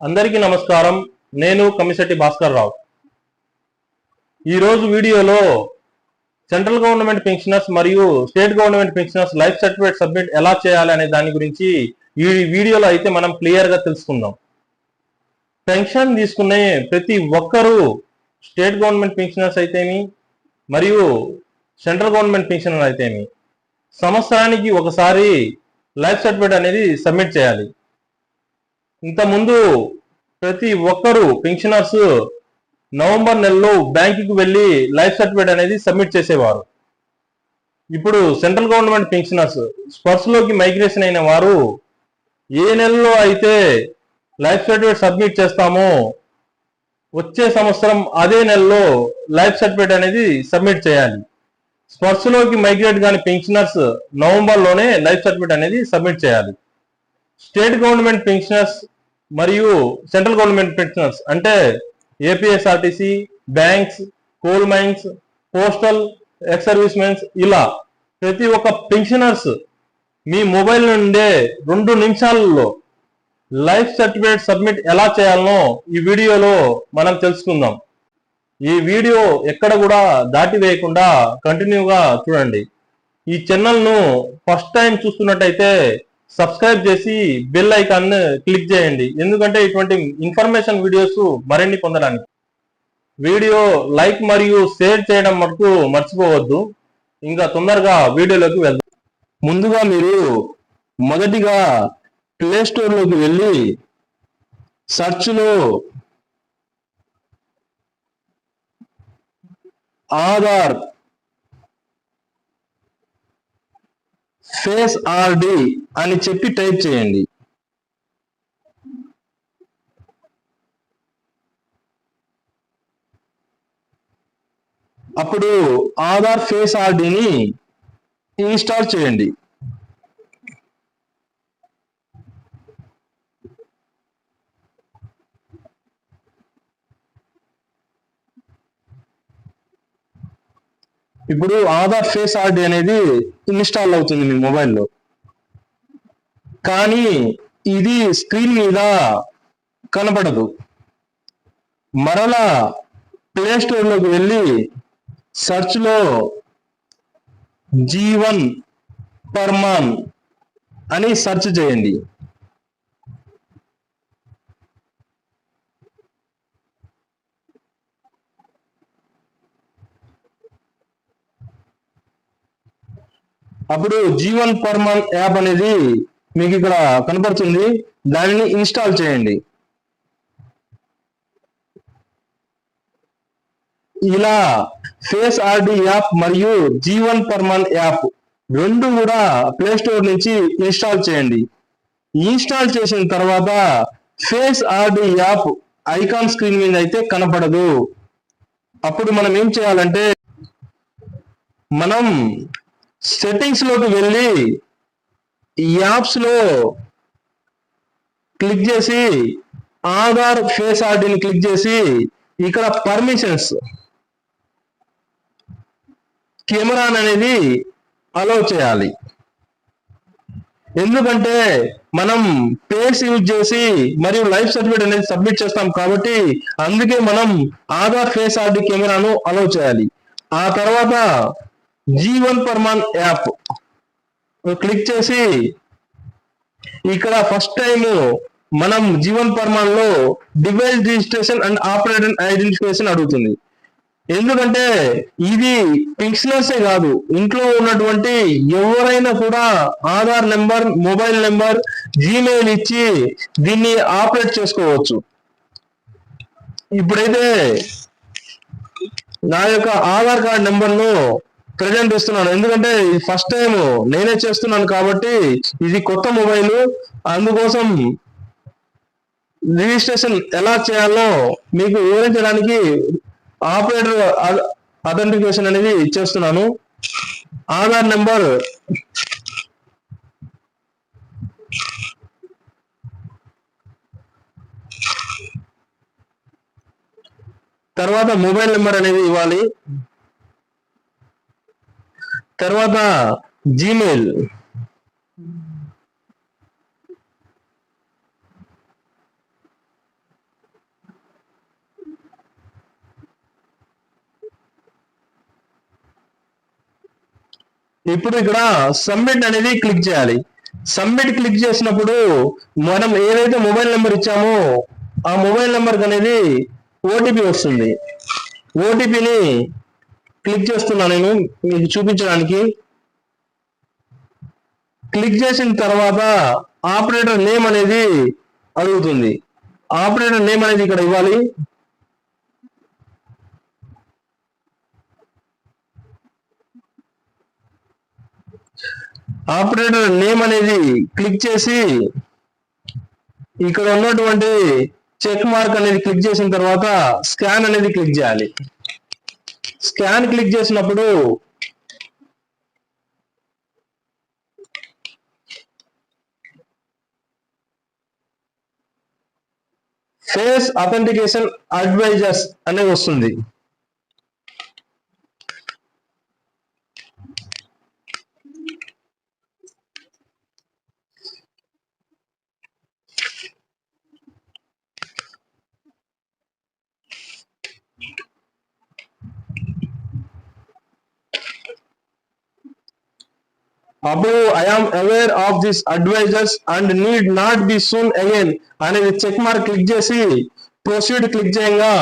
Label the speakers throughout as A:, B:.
A: అందరికీ నమస్కారం. నేను కమిశెట్టి భాస్కర్ రావు. ఈరోజు వీడియోలో సెంట్రల్ గవర్నమెంట్ పెన్షనర్స్ మరియు state government pensioners life certificate submit ఎలా చేయాలి అనే దాని గురించి ఈ వీడియోలో అయితే మనం క్లియర్గా తెలుసుకుందాం. పెన్షన్ తీసుకునే ప్రతి ఒక్కరూ స్టేట్ గవర్నమెంట్ పెన్షనర్స్ అయితేమి మరియు సెంట్రల్ గవర్నమెంట్ పెన్షనర్ అయితేమి? సంవత్సరానికి ఒకసారి లైఫ్ సర్టిఫికేట్ అనేది సబ్మిట్ చేయాలి. ఇంతకుముందు ప్రతి ఒక్కరు పెన్షనర్స్ నవంబర్ నెలలో బ్యాంకుకి వెళ్ళి లైఫ్ సర్టిఫికేట్ అనేది సబ్మిట్ చేసేవారు. ఇప్పుడు సెంట్రల్ గవర్నమెంట్ పెన్షనర్స్ స్పర్శలోకి మైగ్రేషన్ అయిన వారు ఏ నెలలో అయితే లైఫ్ సర్టిఫికేట్ సబ్మిట్ చేస్తామో వచ్చే సంవత్సరం అదే నెలలో లైఫ్ సర్టిఫికేట్ అనేది సబ్మిట్ చేయాలి. స్పర్శలోకి మైగ్రేట్ కాని పెన్షనర్స్ నవంబర్లోనే లైఫ్ సర్టిఫికేట్ అనేది సబ్మిట్ చేయాలి. స్టేట్ గవర్నమెంట్ పెన్షనర్స్ మరియు సెంట్రల్ గవర్నమెంట్ పెన్షనర్స్ అంటే APSRTC banks coal mines postal ex service mens ఇలా ప్రతి ఒక్క పెన్షనర్స్ మీ మొబైల్ నుండే రెండు నిమిషాలలో లైఫ్ సర్టిఫికేట్ సబ్మిట్ ఎలా చేయాలనో ఈ వీడియోలో మనం తెలుసుకుందాం. ఈ వీడియో ఎక్కడ కూడా దాటి వేయకుండా కంటిన్యూగా చూడండి. ఈ ఛానల్ను ఫస్ట్ టైం చూస్తున్నట్టయితే సబ్స్క్రైబ్ చేసి బెల్ ఐకాన్ క్లిక్ చేయండి. ఎందుకంటే ఇటువంటి ఇన్ఫర్మేషన్ వీడియోస్ మరిన్ని పొందడానికి. వీడియో లైక్ మరియు షేర్ చేయడం మటుకు మర్చిపోవద్దు. ఇంకా తొందరగా వీడియోలోకి వెళ్దాం. ముందుగా మీరు మొదటిగా ప్లే వెళ్ళి సర్చ్లో ఆధార్ ఫేస్ ఆర్డి అని చెప్పి టైప్ చేయండి. అప్పుడు ఆధార్ ఫేస్ ఆర్డీని ఇన్స్టాల్ చేయండి. ఇప్పుడు ఆధార్ ఫేస్ ఆర్డీ అనేది ఇన్స్టాల్ అవుతుంది మీ మొబైల్లో. కానీ ఇది స్క్రీన్ మీద కనపడదు. మరలా ప్లే స్టోర్లోకి వెళ్ళి సెర్చ్లో జీవన్ పర్మాన్ అని సెర్చ్ చేయండి. అప్పుడు జీవన్ పర్మాన్ యాప్ అనేది మీకు ఇక్కడ కనపడుతుంది. దానిని ఇన్స్టాల్ చేయండి. ఇలా ఫేస్ ఆర్డి యాప్ మరియు జీవన్ పర్మాన్ యాప్ రెండు కూడా ప్లే స్టోర్ నుంచి ఇన్స్టాల్ చేయండి. ఇన్స్టాల్ చేసిన తర్వాత face RD app icon screen మీద అయితే కనపడదు. అప్పుడు మనం ఏం చేయాలంటే మనం సెట్టింగ్స్లోకి వెళ్ళి ఈ యాప్స్లో క్లిక్ చేసి ఆధార్ ఫేస్ ఆర్డీని క్లిక్ చేసి ఇక్కడ పర్మిషన్స్ కెమెరా అనేది అలౌ చేయాలి. ఎందుకంటే మనం పేస్ యూజ్ చేసి మరియు లైఫ్ సర్టిఫికేట్ అనేది సబ్మిట్ చేస్తాం కాబట్టి అందుకే మనం ఆధార్ ఫేస్ ఆర్డీ కెమెరాను అలౌ చేయాలి. ఆ తర్వాత జీవన్ పర్మాన్ యాప్ క్లిక్ చేసి ఇక్కడ ఫస్ట్ టైం మనం Jeevan పర్మాన్లో device registration and operator identification అడుగుతుంది. ఎందుకంటే ఇది పెన్షనర్సే కాదు. ఇంట్లో ఉన్నటువంటి ఎవరైనా కూడా Aadhaar number mobile number Gmail ఇచ్చి దీన్ని ఆపరేట్ చేసుకోవచ్చు. ఇప్పుడైతే నా యొక్క ఆధార్ కార్డ్ నెంబర్ను ప్రజెంట్ ఇస్తున్నాను. ఎందుకంటే ఫస్ట్ టైం నేనే చేస్తున్నాను కాబట్టి ఇది కొత్త మొబైల్. అందుకోసం రిజిస్ట్రేషన్ ఎలా చేయాలో మీకు వివరించడానికి ఆపరేటర్ అథెంటికేషన్ అనేది ఇచ్చేస్తున్నాను ఆధార్ నెంబర్ తర్వాత మొబైల్ నెంబర్ అనేది ఇవ్వాలి. తర్వాత జీమెయిల్ ఇప్పుడు ఇక్కడ సబ్మిట్ అనేది క్లిక్ చేయాలి. సబ్మిట్ క్లిక్ చేసినప్పుడు మనం ఏదైతే మొబైల్ నెంబర్ ఇచ్చామో ఆ మొబైల్ నెంబర్ అనేది ఓటీపీ వస్తుంది. ఓటీపీని క్లిక్ చేస్తున్నా నేను మీకు చూపించడానికి. క్లిక్ చేసిన తర్వాత ఆపరేటర్ నేమ్ అనేది అడుగుతుంది. ఆపరేటర్ నేమ్ అనేది ఇక్కడ ఇవ్వాలి. ఆపరేటర్ నేమ్ అనేది క్లిక్ చేసి ఇక్కడ ఉన్నటువంటి చెక్ మార్క్ అనేది క్లిక్ చేసిన తర్వాత స్కాన్ అనేది క్లిక్ చేయాలి. స్కాన్ క్లిక్ చేసినప్పుడు ఫేస్ అథెంటికేషన్ అడ్వైజర్స్ అనేది వస్తుంది. అప్పుడు I am aware of this advisers and need not be soon again అనేది చెక్ మార్క్ క్లిక్ చేసి ప్రొసీడ్ క్లిక్ చేయంగా.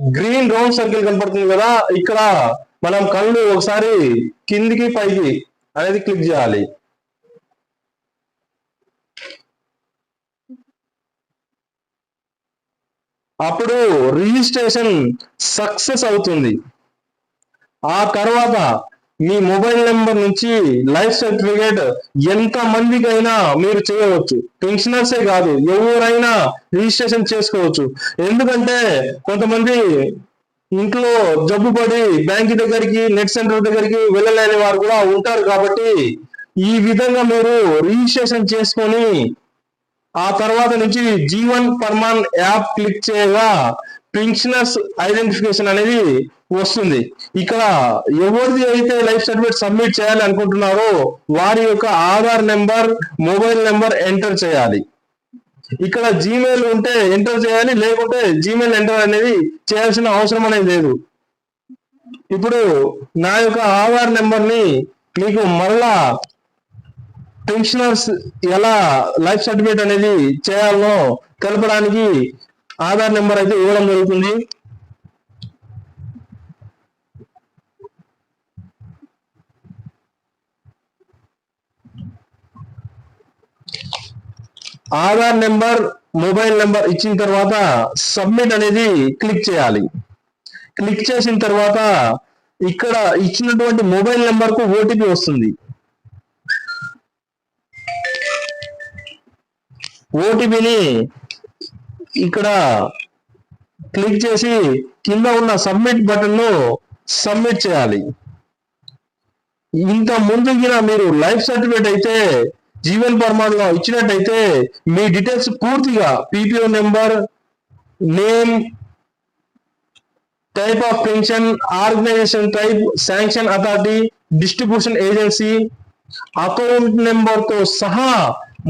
A: గ్రీన్ రౌండ్ సర్కిల్ కనపడుతుంది కదా ఇక్కడ మనం కళ్ళు ఒకసారి కిందికి పైకి అనేది క్లిక్ చేయాలి. అప్పుడు రిజిస్ట్రేషన్ సక్సెస్ అవుతుంది. ఆ తర్వాత మీ మొబైల్ నెంబర్ నుంచి లైఫ్ సర్టిఫికేట్ ఎంత మందికైనా మీరు చేయవచ్చు. పెన్షనర్సే కాదు ఎవరైనా రిజిస్ట్రేషన్ చేసుకోవచ్చు. ఎందుకంటే కొంతమంది ఇంట్లో జబ్బు పడి బ్యాంక్ దగ్గరికి నెట్ సెంటర్ దగ్గరికి వెళ్ళలేని వారు కూడా ఉంటారు కాబట్టి ఈ విధంగా మీరు రిజిస్ట్రేషన్ చేసుకొని ఆ తర్వాత నుంచి జీవన్ పర్మాన్ యాప్ క్లిక్ చేయగా పెన్షనర్స్ ఐడెంటిఫికేషన్ అనేది వస్తుంది. ఇక్కడ ఎవరిది అయితే లైఫ్ సర్టిఫికేట్ సబ్మిట్ చేయాలి అనుకుంటున్నారో వారి యొక్క Aadhaar number mobile number enter చేయాలి. ఇక్కడ జీమెయిల్ ఉంటే ఎంటర్ చేయాలి లేకుంటే జీమెయిల్ ఎంటర్ అనేది చేయాల్సిన అవసరం అనేది లేదు. ఇప్పుడు నా యొక్క ఆధార్ నెంబర్ని మీకు మరలా పెన్షనర్స్ ఎలా లైఫ్ సర్టిఫికేట్ అనేది చేయాలనో తెలపడానికి ఆధార్ నెంబర్ అయితే ఇవ్వడం జరుగుతుంది. ఆధార్ నెంబర్ మొబైల్ నెంబర్ ఇచ్చిన తర్వాత సబ్మిట్ అనేది క్లిక్ చేయాలి. క్లిక్ చేసిన తర్వాత ఇక్కడ ఇచ్చినటువంటి మొబైల్ నెంబర్కు ఓటీపీ వస్తుంది. ఓటీపీని ఇక్కడ క్లిక్ చేసి కింద ఉన్న సబ్మిట్ బటన్ను సబ్మిట్ చేయాలి. ఇంత ముందు మీరు లైఫ్ సర్టిఫికేట్ అయితే జీవన్ ప్రమాణంలో ఇచ్చినట్టయితే మీ డీటెయిల్స్ పూర్తిగా PPO number name type of pension organisation type sanction authority distribution agency account నెంబర్తో సహా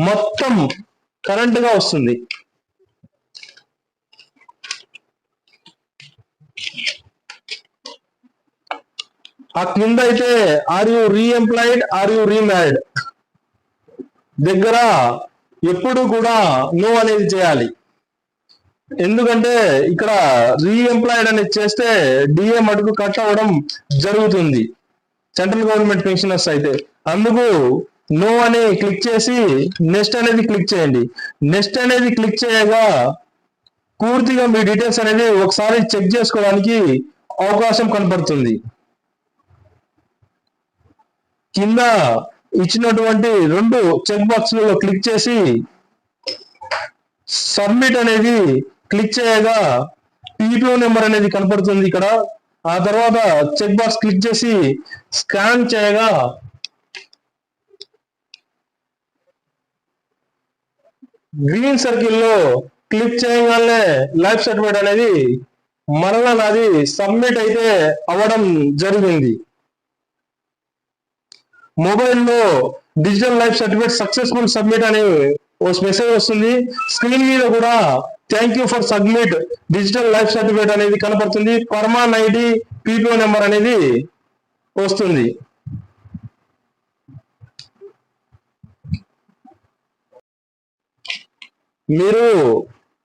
A: మొత్తం కరెంట్గా వస్తుంది. ఆ కింద అయితే are you reemployed are you remarried దగ్గర ఎప్పుడు కూడా నో అనేది చేయాలి. ఎందుకంటే ఇక్కడ రీఎంప్లాయిడ్ అనేది చేస్తే డిఏ మటుకు కట్ అవ్వడం జరుగుతుంది. సెంట్రల్ గవర్నమెంట్ పెన్షనర్స్ అయితే. అందుకు నో అని క్లిక్ చేసి నెక్స్ట్ అనేది క్లిక్ చేయండి. నెక్స్ట్ అనేది క్లిక్ చేయగా పూర్తిగా మీ డీటెయిల్స్ అనేది ఒకసారి చెక్ చేసుకోవడానికి అవకాశం కనపడుతుంది. కింద ఇచ్చినటువంటి రెండు చెక్ బాక్స్లలో క్లిక్ చేసి సబ్మిట్ అనేది క్లిక్ చేయగా పీపీఓ నెంబర్ అనేది కనపడుతుంది ఇక్కడ. ఆ తర్వాత చెక్ బాక్స్ క్లిక్ చేసి స్కాన్ చేయగా గ్రీన్ సర్కిల్లో క్లిక్ చేయగానే లైఫ్ సర్టిఫికేట్ అనేది మరలా నాది సబ్మిట్ అయితే అవ్వడం జరిగింది. మొబైల్లో digital life certificate successful submit అనే ఓ మెసేజ్ వస్తుంది. స్క్రీన్ మీద కూడా thank you for submit digital life certificate అనేది కనపడుతుంది. పర్మాన్ ఐడి పీపీఓ నెంబర్ అనేది వస్తుంది. మీరు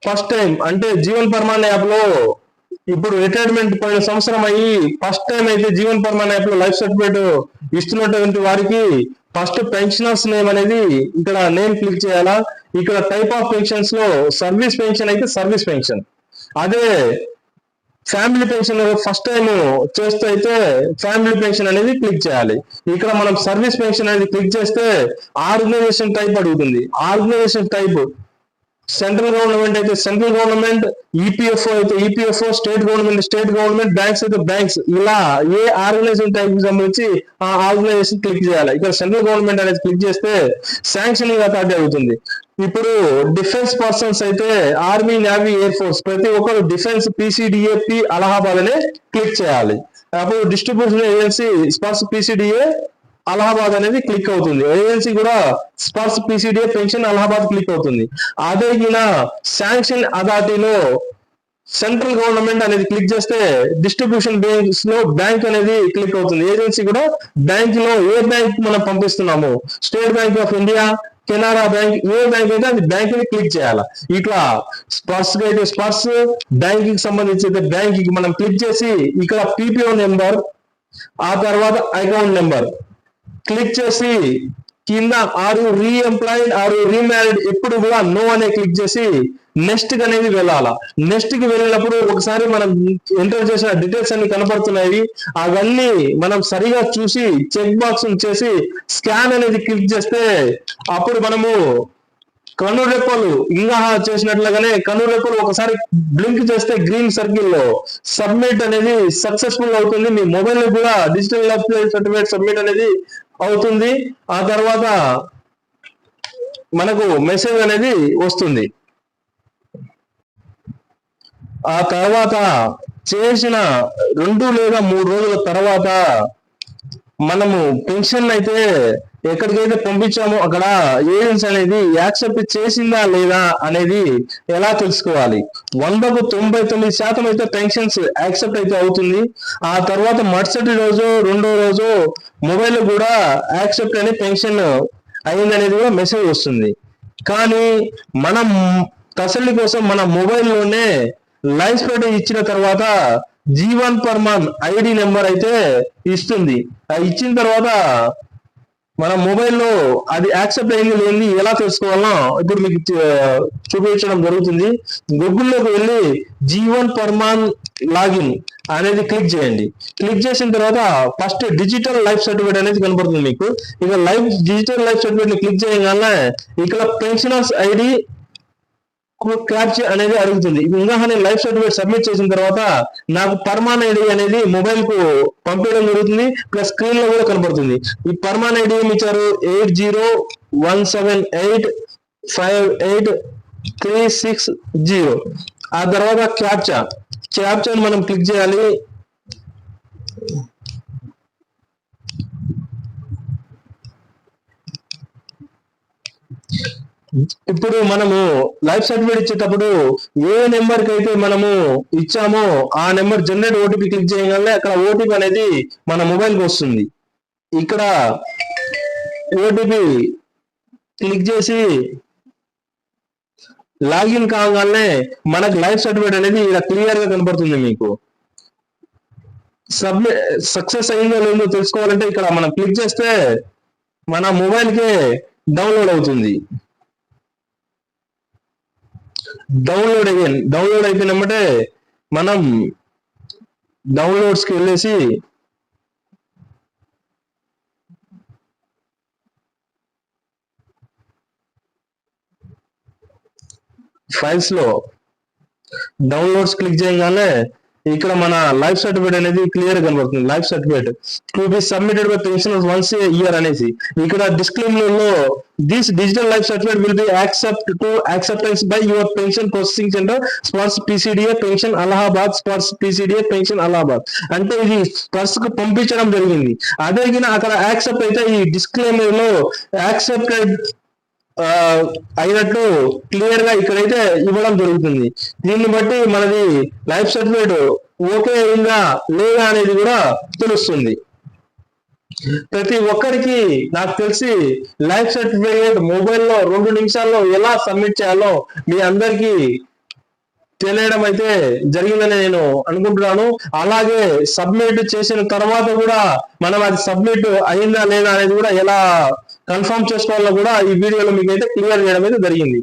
A: ఫస్ట్ టైం అంటే జీవన్ పర్మాన్ యాప్లో ఇప్పుడు రిటైర్మెంట్ పోయిన సంవత్సరం అయ్యి ఫస్ట్ టైం అయితే జీవన్ పర్మాన్ యాప్లో లైఫ్ సర్టిఫికేట్ ఇస్తున్నటువంటి వారికి ఫస్ట్ పెన్షనర్స్ నేమ్ అనేది ఇక్కడ నేమ్ క్లిక్ చేయాలా? ఇక్కడ టైప్ ఆఫ్ పెన్షన్స్లో సర్వీస్ పెన్షన్ అయితే సర్వీస్ పెన్షన్ అదే ఫ్యామిలీ పెన్షన్ ఫస్ట్ టైం చేస్తే అయితే ఫ్యామిలీ పెన్షన్ అనేది క్లిక్ చేయాలి. ఇక్కడ మనం సర్వీస్ పెన్షన్ అనేది క్లిక్ చేస్తే ఆర్గనైజేషన్ టైప్ అడుగుతుంది. ఆర్గనైజేషన్ టైప్ సెంట్రల్ గవర్నమెంట్ అయితే సెంట్రల్ గవర్నమెంట్ ఈపీఎఫ్ఓ అయితే EPFO state government state government banks అయితే బ్యాంక్స్ ఇలా ఏ ఆర్గనైజేషన్ టైప్కి సంబంధించి ఆ ఆర్గనైజేషన్ క్లిక్ చేయాలి? ఇక్కడ సెంట్రల్ గవర్నమెంట్ అనేది క్లిక్ చేస్తే శాంక్షనింగ్ అథారిటీ అవుతుంది ఇప్పుడు డిఫెన్స్ పర్సన్స్ అయితే ఆర్మీ నేవీ ఎయిర్ ఫోర్స్ ప్రతి ఒక్కరు డిఫెన్స్ పిసిడిఏపి అలహాబాద్ అనే క్లిక్ చేయాలి. అప్పుడు డిస్ట్రిబ్యూషన్ ఏజెన్సీ స్పర్శ పీసీడిఏ అలహాబాద్ అనేది క్లిక్ అవుతుంది. ఏజెన్సీ కూడా Sparsh PCDA pension Allahabad click అవుతుంది. అదే శాంక్షన్ అథారిటీలో సెంట్రల్ గవర్నమెంట్ అనేది క్లిక్ చేస్తే డిస్ట్రిబ్యూషన్ బ్యాంక్స్లో బ్యాంక్ అనేది క్లిక్ అవుతుంది. ఏజెన్సీ కూడా బ్యాంక్లో ఏ బ్యాంక్ మనం పంపిస్తున్నాము? State Bank of India Canara bank A bank అయితే అది బ్యాంక్ని క్లిక్ చేయాలి? ఇట్లా స్పర్స్ అయితే స్పర్స్ బ్యాంక్కి సంబంధించి అయితే బ్యాంక్కి మనం క్లిక్ చేసి ఇక్కడ పీపీఓ నెంబర్ ఆ తర్వాత అకౌంట్ నెంబర్ క్లిక్ చేసి కింద ఆరు రీఎంప్లాయిడ్ ఆరు రీమ్యారీడ్ ఎప్పుడు కూడా నో అనే క్లిక్ చేసి నెక్స్ట్కి అనేది వెళ్ళాలా. నెక్స్ట్కి వెళ్ళినప్పుడు ఒకసారి మనం ఎంటర్ చేసిన డీటెయిల్స్ అన్ని కనపడుతున్నాయి. అవన్నీ మనం సరిగా చూసి చెక్ బాక్స్ చేసి స్కాన్ అనేది క్లిక్ చేస్తే అప్పుడు మనము కనురెప్పలు ఇంకా చేసినట్లుగానే కనురెప్పలు ఒకసారి బ్లింక్ చేస్తే గ్రీన్ సర్కిల్లో సబ్మిట్ అనేది సక్సెస్ఫుల్ అవుతుంది. మీ మొబైల్లో కూడా డిజిటల్ సర్టిఫికేట్ సబ్మిట్ అనేది అవుతుంది. ఆ తర్వాత మనకు మెసేజ్ అనేది వస్తుంది. ఆ తర్వాత చేసిన రెండు లేదా మూడు రోజుల తర్వాత మనము పెన్షన్ అయితే ఎక్కడికైతే పంపించామో అక్కడ ఏజెన్స్ అనేది యాక్సెప్ట్ చేసిందా లేదా అనేది ఎలా తెలుసుకోవాలి? వందకు తొంభై తొమ్మిది శాతం అయితే పెన్షన్స్ యాక్సెప్ట్ అయితే అవుతుంది. ఆ తర్వాత మరుసటి రోజు రెండో రోజు మొబైల్ కూడా యాక్సెప్ట్ అని పెన్షన్ అయింది అనేది కూడా మెసేజ్ వస్తుంది. కానీ మనం తసలి కోసం మన మొబైల్లోనే లైఫ్ స్పేట్ ఇచ్చిన తర్వాత జీవన్ పర్మాన్ ఐడి నెంబర్ అయితే ఇస్తుంది. ఇచ్చిన తర్వాత మన మొబైల్లో అది యాక్సెప్ట్ అయింది లేని ఎలా తెలుసుకోవాలో ఇప్పుడు మీకు చూపించడం జరుగుతుంది. గూగుల్లోకి వెళ్ళి జీవన్ పర్మాన్ లాగిన్ అనేది క్లిక్ చేయండి. క్లిక్ చేసిన తర్వాత ఫస్ట్ డిజిటల్ లైఫ్ సర్టిఫికేట్ అనేది కనబడుతుంది మీకు. ఇక లైఫ్ డిజిటల్ లైఫ్ సర్టిఫికేట్ని క్లిక్ చేయగానే ఇక్కడ పెన్షనర్స్ ఐడి క్యాప్చ అనేది అడుగుతుంది. ఇంకా లైఫ్ సర్టిఫికేట్ సబ్మిట్ చేసిన తర్వాత నాకు పర్మాన్ ఐడి అనేది మొబైల్కు పంపించడం జరుగుతుంది ప్లస్ స్క్రీన్లో కూడా కనబడుతుంది ఈ పర్మాన్ ఐడి ఏమి ఇచ్చారు? Eight zero one seven eight five eight three six zero. ఆ తర్వాత క్యాప్చా. క్యాప్చా మనం క్లిక్ చేయాలి. ఇప్పుడు మనము లైఫ్ సర్టిఫికేట్ ఇచ్చేటప్పుడు ఏ నెంబర్కి అయితే మనము ఇచ్చామో ఆ నెంబర్ జనరేట్ ఓటీపీ క్లిక్ చేయగానే అక్కడ ఓటీపీ అనేది మన మొబైల్కి వస్తుంది. ఇక్కడ ఓటీపీ క్లిక్ చేసి లాగిన్ కాగానే మనకు లైఫ్ సర్టిఫికేట్ అనేది ఇలా క్లియర్గా కనబడుతుంది మీకు. సబ్మిట్ సక్సెస్ అయిందో లేదో తెలుసుకోవాలంటే ఇక్కడ మనం క్లిక్ చేస్తే మన మొబైల్కి డౌన్లోడ్ అవుతుంది. డౌన్లోడ్ అయిపోయింది డౌన్లోడ్ అయిపోయినమ్మటే మనం డౌన్లోడ్స్కి వెళ్ళేసి ఫైల్స్లో డౌన్లోడ్స్ క్లిక్ చేయగానే ఇక్కడ మన లైఫ్ సర్టిఫికేట్ అనేది క్లియర్ కనబడుతుంది. Life certificate to be submitted by pension once year అనేసి. ఇక్కడ డిస్క్లైమర్లో this digital life certificate will be accept to acceptance by your pension processing centre Sparsh PCDA pension Allahabad Sparsh PCDA pension Allahabad అంటే ఇది స్పర్స్కు పంపించడం జరిగింది. అదే అక్కడ accept అయితే ఈ డిస్క్లైమర్లో యాక్సెప్టెడ్
B: అయినట్టు క్లియర్గా ఇక్కడైతే ఇవ్వడం జరుగుతుంది. దీన్ని బట్టి మనది లైఫ్ సర్టిఫికేట్ ఓకే అయిందా లేదా అనేది కూడా తెలుస్తుంది. ప్రతి ఒక్కరికి నాకు తెలిసి లైఫ్ సర్టిఫికేట్ మొబైల్లో రెండు నిమిషాల్లో ఎలా సబ్మిట్ చేయాలో మీ అందరికీ తెలియడం అయితే జరిగిందని నేను అనుకుంటున్నాను. అలాగే సబ్మిట్ చేసిన తర్వాత కూడా మనం అది సబ్మిట్ అయిందా లేదా అనేది కూడా ఎలా కన్ఫర్మ్ చేసుకోవాలో కూడా ఈ వీడియోలో మీకు అయితే క్లియర్ చేయడం అయితే జరిగింది.